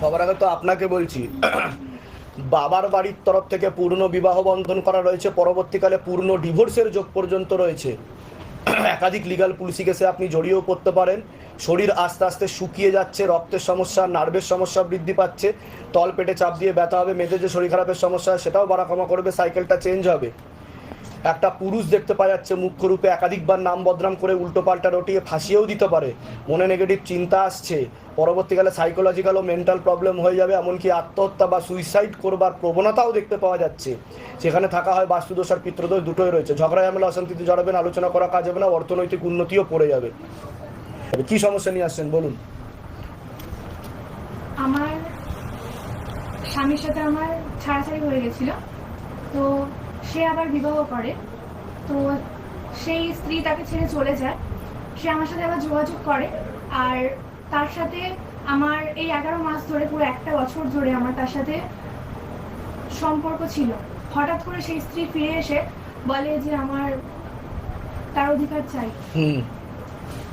সবার আগে তো আপনাকে বলছি, বাবার বাড়ির তরফ থেকে পূর্ণ বিবাহ বন্ধন করা রয়েছে, পরবর্তীকালে পূর্ণ ডিভোর্সের যোগ পর্যন্ত রয়েছে। একাধিক লিগাল পুলিশি কেসে আপনি জড়িয়েও পড়তে পারেন। শরীর আস্তে আস্তে শুকিয়ে যাচ্ছে, রক্তের সমস্যা নার্ভের সমস্যা বৃদ্ধি পাচ্ছে তল পেটে চাপ দিয়ে ব্যথা হবে মেয়েদের যে শরীর খারাপের সমস্যা সেটাও বাড়া কমা করবে সাইকেলটা চেঞ্জ হবে। একটা পুরুষ দেখতে পাওয়া যাচ্ছে মুখ্য রূপে একাধিকবার নাম বদনাম করে উল্টো পাল্টা রটিয়ে ফাঁসিয়েও দিতে পারে। মনে নেগেটিভ চিন্তা আসছে। পরবর্তীকালে সাইকোলজিক্যাল ও মেন্টাল প্রবলেম হয়ে যাবে, এমনকি আত্মহত্যা বা সুইসাইড করবার প্রবণতাও দেখতে পাওয়া যাচ্ছে। সেখানে থাকা হয় বাস্তুদোষ আর পিত্রদোষ দুটোই রয়েছে। ঝগড়া, ঝামেলা, অশান্তিতে জড়াবেন, আলোচনা করা কাজ হবে না, অর্থনৈতিক উন্নতিও পড়ে যাবে। কি সমস্যা নিয়ে আসছেন, বলুন? আমার স্বামীর সাথে আমার ছাড়াছাড়ি হয়ে গেছিল। তো সে আবার বিবাহ করে। তো সেই স্ত্রী তাকে ছেড়ে চলে যায়। সে আমার সাথে আবার যোগাযোগ করে। আর তার সাথে আমার এই এগারো মাস ধরে পুরো একটা বছর ধরে আমার তার সাথে সম্পর্ক ছিল। হঠাৎ করে সেই স্ত্রী ফিরে এসে বলে যে আমার তার অধিকার চাই।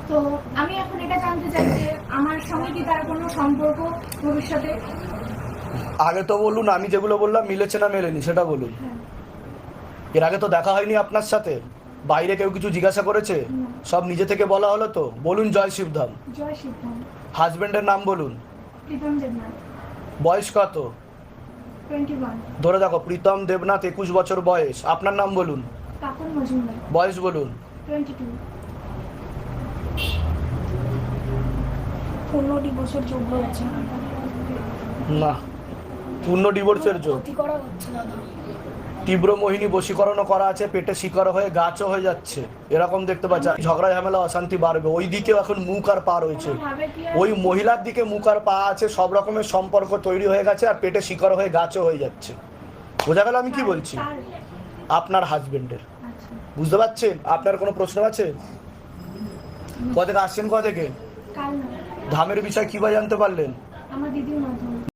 তো আমি এখন এটা জানতে চাই যে আমার সঙ্গে কি তার কোনো সম্পর্ক ভবিষ্যতে? আগে তো বলুন আমি যেগুলো বললাম মিলেছে না মেলেনি সেটা বলুন। হ্যাঁ, এর আগে তো দেখা হয়নি আপনার সাথে। বাইরে কেউ কিছু জিজ্ঞাসা করেছে? সব নিজে থেকে বলা হলো তো? বলুন জয় শিবধাম। হাজবেন্ডের নাম বলুন। বয়স কত? ধরে দেখো প্রীতম দেবনাথ একুশ বছর বয়স। আপনার নাম বলুন। বয়স বলুন। না পূর্ণ ডিভোর্সের যোগ। তীব্র মোহিনী বশীকরণও করা আছে পেটে শিকার হয়ে গাছও হয়ে যাচ্ছে। এরকম দেখতে পাচ্ছি ঝগড়া ঝামেলা অশান্তি বাড়বে। ওই দিকেও এখন মুখ আর পা রয়েছে। ওই মহিলার দিকে মুখ আর পা আছে সব রকমের সম্পর্ক তৈরি হয়ে গেছে আর পেটে শিকার হয়ে গাছও হয়ে যাচ্ছে। বোঝা গেল আমি কি বলছি? আপনার হাজবেন্ডের। বুঝতে পারছেন? আপনার কোনো প্রশ্ন আছে? কোথা থেকে আসছেন কোথা থেকে? ধামের বিষয় কীভাবে জানতে পারলেন?